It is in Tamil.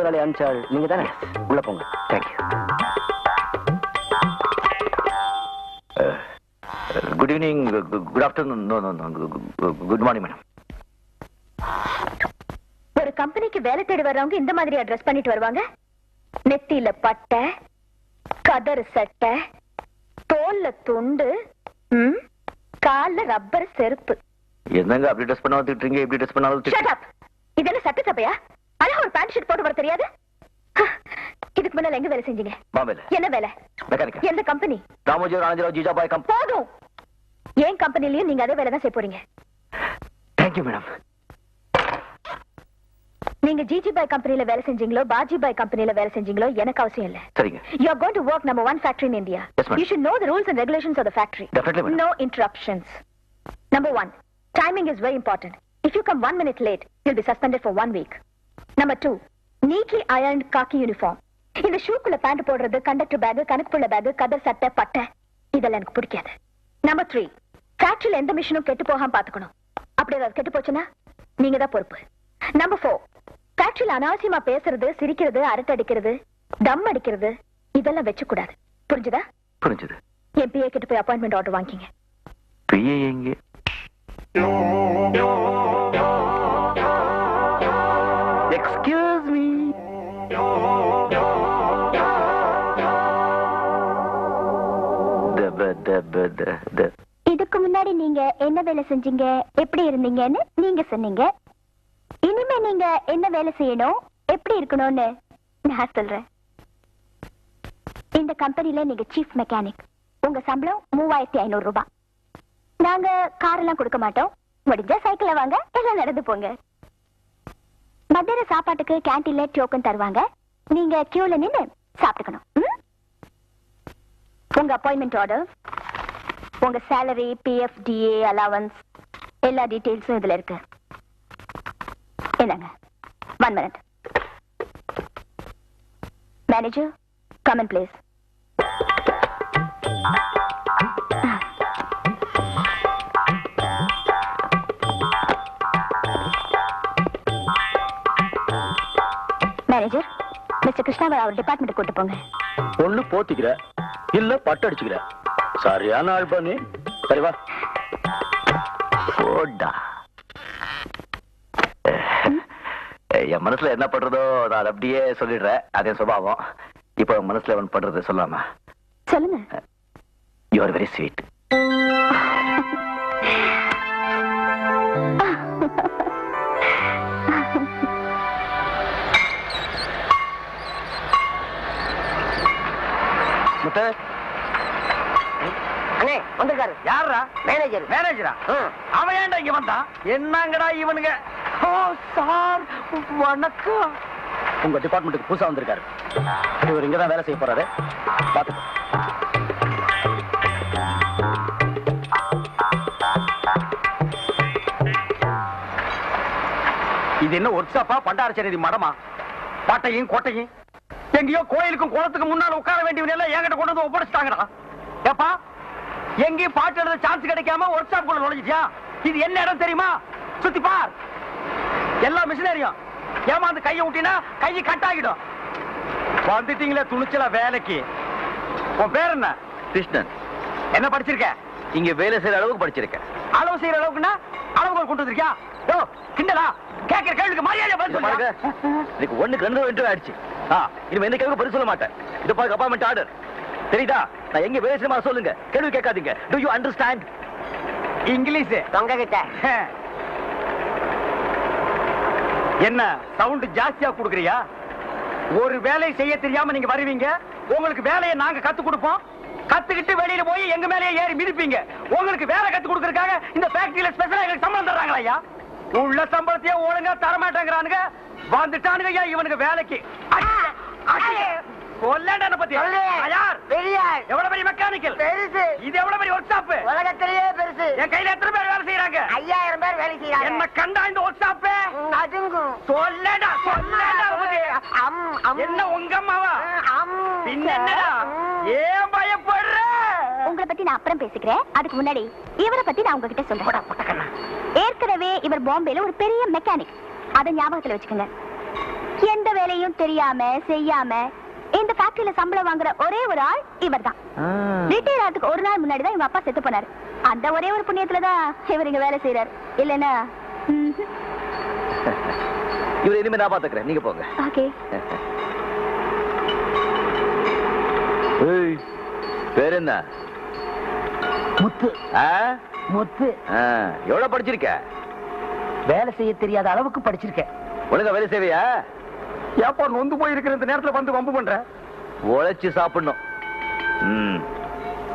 முதலாளி அனுப்பிச்சாள். நீங்க தானே உள்ள போங்க. Thank you good evening good afternoon no no good morning madam ஒரு கம்பெனிக்கு வேலை தேடி வர்றவங்க இந்த மாதிரி அட்ரஸ் பண்ணிட்டு வருவாங்க? நெத்தியில பட்டை கதறு சட்டை தோல்ல துண்டு ம், கால்ல ரப்பர் செருப்பு. என்னங்க அப்படி ட்ரெஸ் பண்ண வந்துட்டு இருக்கீங்க? இப்படி ட்ரெஸ் பண்ணாலும் ஷட் அப் இது என்ன சட்ட சபையா அழகா ஒரு பேண்ட் ஷர்ட் போட்டு வர தெரியாது இதுக்கு முன்னால எங்க வேலை செஞ்சீங்க என்ன வேலை எந்த கம்பெனி ராமோஜி ராஜராவ் ஜிஜாபாய் கம் போதும் கம்பெனிலயும் நீங்க அதே வேலை தான் செய்ய போறீங்க தேங்க்யூ மேடம் நீங்க ஜிஜி பாய் கம்பெனில வேலை செஞ்சீங்களோ பாஜி பாய் கம்பெனில வேலை செஞ்சீங்களோ எனக்கு அவசியம் இல்ல சரிங்க rules and regulations of the factory. Definitely, madam. No interruptions. Number one, timing is very important. If you come one minute late, you'll be suspended for Number two, neatly ironed khaki uniform. இந்த ஷூக்குள்ள பேண்ட் போடுறது கண்டக்டர் பேக் கணக்குப்புள்ள பேக் கதர் சட்டை பட்டை. இதெல்லாம் எனக்கு பிடிக்காது. நம்பர் த்ரீ ஃபேக்டரியில எந்த மிஷினும் கெட்டு போகாம பாத்துக்கணும். அப்படி ஏதாவது கெட்டு போச்சுன்னா நீங்க தான் பொறுப்பு. நம்பர் ஃபோர் ஃபேக்டரியில அனாவசியமா பேசுறது சிரிக்கிறது அரட்டை அடிக்கிறது தம் அடிக்கிறது இதெல்லாம் வச்சு கூடாது புரிஞ்சுதா? புரிஞ்சுது. என் பிஏ கிட்ட போய் அப்பாயின்மெண்ட் ஆர்டர் வாங்கிங்க பிஏ எங்கே? எக்ஸ்கியூஸ் மீ இதுக்கு முன்னாடி நீங்க என்ன வேலை செஞ்சீங்க? எப்படி இருந்தீங்கன்னு நீங்க சொன்னீங்க. இனிமே நீங்க என்ன வேலை செய்யணும்? எப்படி இருக்கணும்னு நான் சொல்றேன். இந்த கம்பெனில நீங்க சீஃப் மெக்கானிக் உங்க சம்பளம் மூவாயிரத்தி ஐநூறு ரூபாய். நாங்க கார் எல்லாம் கொடுக்க மாட்டோம். முடிஞ்சா சைக்கிள வாங்க. எல்லாம் நடந்து போங்க. மத்தியான சாப்பாட்டுக்கு கேன்டீன்ல டோக்கன் தருவாங்க. நீங்க கியூல நின்னு சாப்பிட்டுக்கணும். உங்க அப்பாயின்மெண்ட் ஆர்டர் உங்க சேலரி பிஎஃப் டிஏ அலவன்ஸ் எல்லா டீடைல்ஸும் இதுல இருக்கு. என்னங்க? One minute manager come on please கிருஷ்ணாவை அவர் டிபார்ட்மெண்ட் கூட்டு போங்க. ஒண்ணு போத்திக்கிற இல்ல பட்டு அடிச்சுக்கிற. சரியான ஆள் பண்ணி சரி வா. போடா. என் மனசுல என்ன பண்றதோ நான் அப்படியே சொல்லிடுறேன் அதே சுபாவம். இப்போ என் மனசுல ஒன்று பண்றது சொல்லாம? சொல்லுங்க. யூ ஆர் வெரி ஸ்வீட் அண்ணே வந்திருக்காரு. யாரா மேனேஜர் மேனேஜரா அவன் ஏன்டா இங்க வந்தான் என்னங்கடா இவனுங்க? சார் வணக்கம். உங்க டிபார்ட்மெண்ட்டுக்கு புதுசா வந்திருக்காரு. இவர் இங்க தான் வேலை செய்ய போறாரு. பாத்துக்கோ. இது என்ன ஒர்க் ஷாப்பா பண்டாரச்சேரி மடமா? பாட்டையும் கோட்டையும்? எங்கேயோ கோயிலுக்கும் குளத்துக்கு முன்னால உட்கார எல்லாம் என்கிட்ட கொண்டு வந்து ஒப்படைச்சிட்டாங்கடா. ஏப்பா எங்கேயும் பாட்டு எழுத சான்ஸ் கிடைக்காம ஒர்க் ஷாப் குள்ள நுழைஞ்சிட்டியா? இது என்ன இடம் தெரியுமா? சுத்தி பார். எல்லா மிஷினரியும் ஏமாந்து கையை விட்டினா கையை கட் ஆகிடும். வந்துட்டீங்களே துணிச்சலா வேலைக்கு. உன் பேர் என்ன? கிருஷ்ணன். என்ன படிச்சிருக்க? இங்க வேலை செய்யற அளவுக்கு படிச்சிருக்கேன் அளவு செய்யற அளவுக்குன்னா அளவுக்கு கொண்டு வந்திருக்கியா? யோ கிண்டலா? கேட்கிற கேள்விக்கு மரியாதை பதில் சொல்லுங்க எனக்கு ஒண்ணுக்கு ரெண்டு ரெண்டு ஆயிடுச்சு. ஆ இனிமே எந்த கேள்வி பதில் சொல்ல மாட்டேன். இது பாருங்க அப்பாயின்மெண்ட் ஆர்டர் தெரியுதா? நான் எங்க வேலை செய்யமா சொல்லுங்க. கேள்வி கேட்காதீங்க. Do you understand English. தொங்க கிட்ட என்ன சவுண்ட் ஜாஸ்தியா குடுக்குறியா? ஒரு வேலையை செய்ய தெரியாம நீங்க வருவீங்க. உங்களுக்கு வேலையை நாங்க கத்து கொடுப்போம். கத்துக்கிட்டு வெளியில போய் எங்க மேலயே ஏறி மிதிப்பீங்க. உங்களுக்கு வேலை கத்து கொடுக்கறதுக்காக இந்த ஃபேக்டரியில ஸ்பெஷலா எங்களுக்கு சம்பளம் தர்றாங்களா ஐயா? உள்ள சம்பளத்தையே ஒழுங்கா தர மாட்டேங்கிறானுங்க வந்துட்டானுங்க ஐயா இவனுக்கு வேலைக்கு. கொல்லண்டன பத்தி. சொல்லு. யார் பெரியார். எவ்வளவு பெரிய மெக்கானிக்கல் பெருசு. இது எவ்வளவு பெரிய ஒர்க் ஷாப் உலகத்திலேயே பெருசு. என் கையில எத்தனை பேர் வேலை செய்யறாங்க ஐயாயிரம் பேர் வேலை என்ன செய்யறாங்க கண்டா இந்த ஒர்க் ஷாப் ம், அதுங்கும் சொல்லடா சொல்லடா உனக்கு. அம், அம். என்ன உங்க அம்மாவா? அம். ஏன் பயப்படுற? உங்களை பத்தி நான் அப்புறம் பேசிக்கிறேன். அதுக்கு முன்னாடி இவரை பத்தி நான் உங்ககிட்ட சொல்றேன். ஏற்கனவே இவர் பாம்பேல ஒரு பெரிய மெக்கானிக் அதை ஞாபகத்துல வச்சுக்கோங்க. எந்த வேலையும் தெரியாம செய்யாம இந்த ஃபேக்டரியில சம்பளம் வாங்குற ஒரே ஒரு ஆள் இவர்தான். ரிட்டையர் ஆகிறதுக்கு ஒரு நாள் முன்னாடி தான் அப்பா செத்து போனாரு. அந்த ஒரே ஒரு புண்ணியத்துல தான் இவர் இங்க வேலை செய்யறாரு இல்லைன்னா இவர் இனிமே நான் பாத்துக்கிறேன் நீங்க போங்க. ஓகே. பேர் என்ன? முத்து. ஆ? முத்து. ஆ, எவ்வளவு படிச்சிருக்க? வேலை செய்ய தெரியாத அளவுக்கு படிச்சிருக்கேன். ஒழுங்கா வேலை செய்வியா? ஏப்பா நொந்து போயிருக்கிற இந்த நேரத்துல வந்து வம்பு பண்ற? உழைச்சு சாப்பிடணும்.